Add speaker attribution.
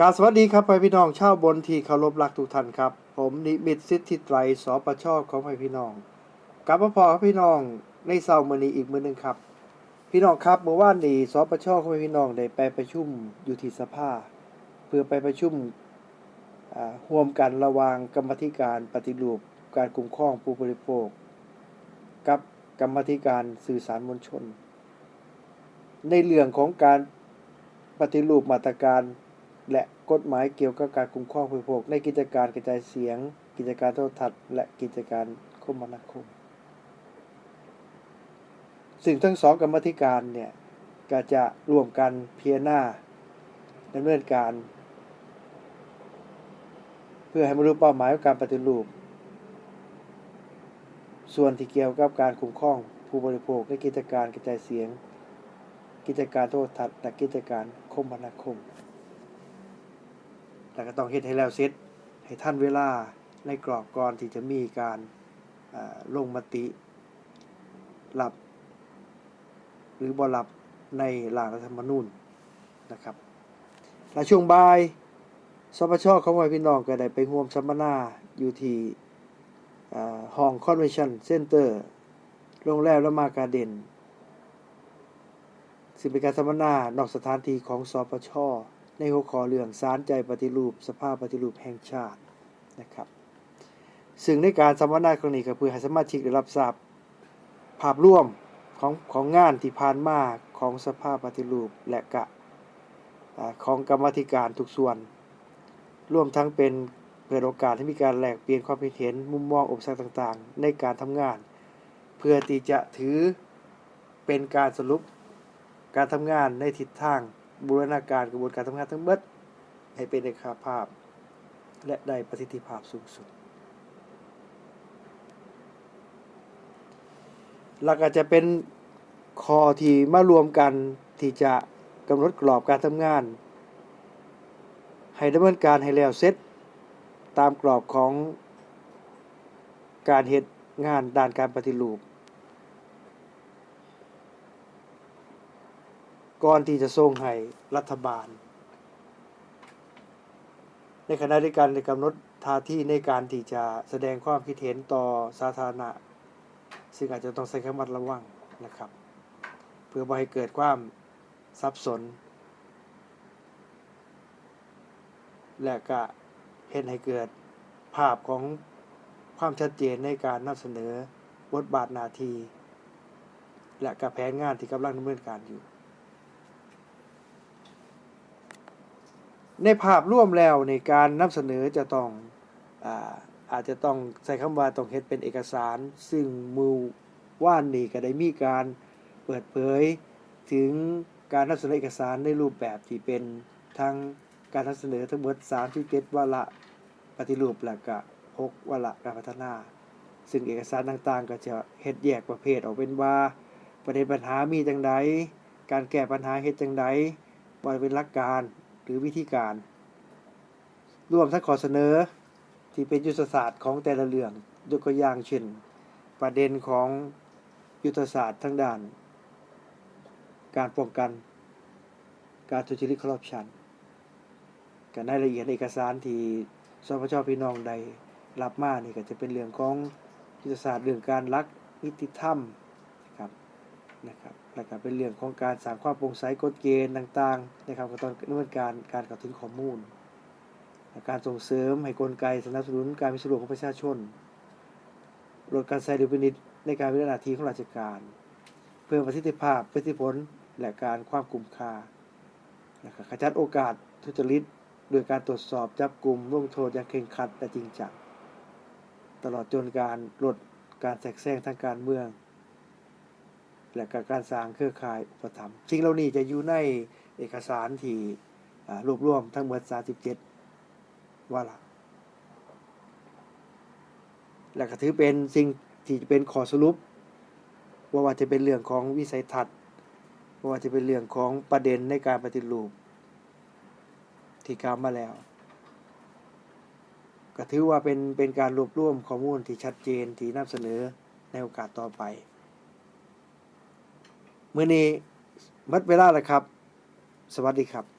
Speaker 1: กาบสวัสดีครับพ่อพี่น้องชาวบนที่เคารพรักทุกท่านครับ ผมนิมิตสิทธิไตรสปชของพ่อพี่น้องกลับมาพอกับพี่น้องในเสาร์มื้อนี้อีกมื้อหนึ่งครับ พี่น้องครับเมื่อวานนี้สปชของพ่อพี่น้องได้ไปประชุมอยู่ที่สภา เพื่อไปประชุมอ่วมกันระวางกรรมธิการปฏิรูปการคุ้มครองผู้บริโภค กับกรรมธิการสื่อสารมวลชน ในเรื่องของการปฏิรูปมาตรการ และกฎหมายเกี่ยวกับการคุ้มครองผู้บริโภคในกิจการกระจายเสียง กิจการโทรทัศน์ และกิจการคมนาคม ซึ่งทั้งสองกรรมธิการเนี่ยก็จะร่วมกันเพียหน้าดำเนินการ เพื่อให้บรรลุเป้าหมายของการปฏิรูป ส่วนที่เกี่ยวกับการคุ้มครองผู้บริโภคในกิจการกระจายเสียง กิจการโทรทัศน์และกิจการคมนาคม แล้วก็ต้องเฮ็ดให้แล้วเสร็จให้ท่านเวลาในกรอบก่อนที่จะมีการลงมติรับ หรือบ่รับในร่างรัฐธรรมนูญนะครับและช่วงบ่ายสปชของพ่อพี่น้องก็ได้ไปร่วมสัมมนาอยู่ที่ห้องคอนเวนชั่นเซ็นเตอร์โรงแรมละมาการ์เดนซึ่งเป็นการสัมมนานอกสถานที่ของสปช ในหัวข้อเรื่องสารใจปฏิรูป สภาพปฏิรูปแห่งชาตินะครับ ซึ่งในการสัมมนาครั้งนี้ก็เพื่อให้สมาชิกได้รับทราบภาพรวมของของงานที่ผ่านมาของสภาพปฏิรูปและกะของกรรมธิการทุกส่วน ร่วมทั้งเป็นเปิดโอกาสให้มีการแลกเปลี่ยนความคิดเห็นมุมมองอุปสรรคต่างๆ ในการทำงาน เพื่อที่จะถือเป็นการสรุปการทำงานในทิศทาง บูรณาการกระบวนการทำงานทั้งเบิดให้เป็นเอกภาพ และได้ประสิทธิภาพสูงสุดหลักอาจจะเป็นคอที่มารวมกันที่จะกำหนดกรอบการทำงาน ให้ดำเนินการให้แล้วเสร็จตามกรอบของการเหตุงานด้านการปฏิรูป ก่อนที่จะส่งให้รัฐบาล ในขณะเดียวกันในกำหนดท่าที่ในการที่จะแสดงความคิดเห็นต่อสาธารณะ ซึ่งอาจจะต้องใช้คำวัดระวังนะครับ เพื่อไม่ให้เกิดความสับสน และก็เห็นให้เกิดภาพของความชัดเจนในการนำเสนอบทบาทนาที และกับแผนงานที่กำลังดำเนินการอยู่ ในภาพร่วมแล้วในการนำเสนอจะต้องอาอาจจะต้องใช้คำว่าต้องเฮ็ดเป็นเอกสาร ซึ่งมือว่านนี่ก็ได้มีการเปิดเผย ถึงการนำเสนอเอกสารในรูปแบบที่เป็นทั้งการนำเสนอทั้งหมด37วาระปฏิรูปและก็6วาระการพัฒนา ซึ่งเอกสารต่างๆ ก็จะเฮ็ดแยกประเภทออกเป็นว่าประเด็นปัญหามีจังใดการแก้ปัญหาเฮ็ดจังใดว่าเป็นหลักการ หรือวิธีการ รวมทั้งข้อเสนอที่เป็นยุทธศาสตร์ของแต่ละเรื่องยกตัวอย่างเช่น ประเด็นของยุทธศาสตร์ทั้งด้าน การป้องกัน การทุจริตคอร์รัปชันการรายละเอียดเอกสารที่สพชพี่น้องได้รับมานี่ก็จะเป็นเรื่องของยุทธศาสตร์เรื่องการรักนิติธรรม นะครับแล้วก็เป็นเรื่องของการสร้างความโปร่งใสกฎเกณฑ์ต่างๆนะครับก็ต้องดำเนินการการเข้าถึงข้อมูล การส่งเสริมให้กลไกสนับสนุนการมีส่วนร่วมของประชาชน ลดการใช้ดุลพินิจในการวิจารณาทีของราชการ เพิ่มประสิทธิภาพประสิทธิผลและการความคุ้มค่านะครับขจัดโอกาสทุจริตโดยการตรวจสอบจับกลุ่มลงโทษอย่างเคร่งครัดและจริงจังตลอดจนการลดการแทรกแซงทางการเมือง และกการสร้างเครือข่ายอุปถัมภ์สิ่งเหล่านี้จะอยู่ในเอกสารที่รวบรวมทั้งหมด37ว่าละและก็ถือเป็นสิ่งที่เป็นขอสรุป ว่าว่าจะเป็นเรื่องของวิสัยทัศน์ว่าว่าจะเป็นเรื่องของประเด็นในการปฏิรูปที่กล่าวมาแล้ว ก็ถือว่าเป็นเป็นการรวบรวมข้อมูลที่ชัดเจนที่นำเสนอในโอกาสต่อไป มื่อนี้มัดเวลาแล้วครับ สวัสดีครับ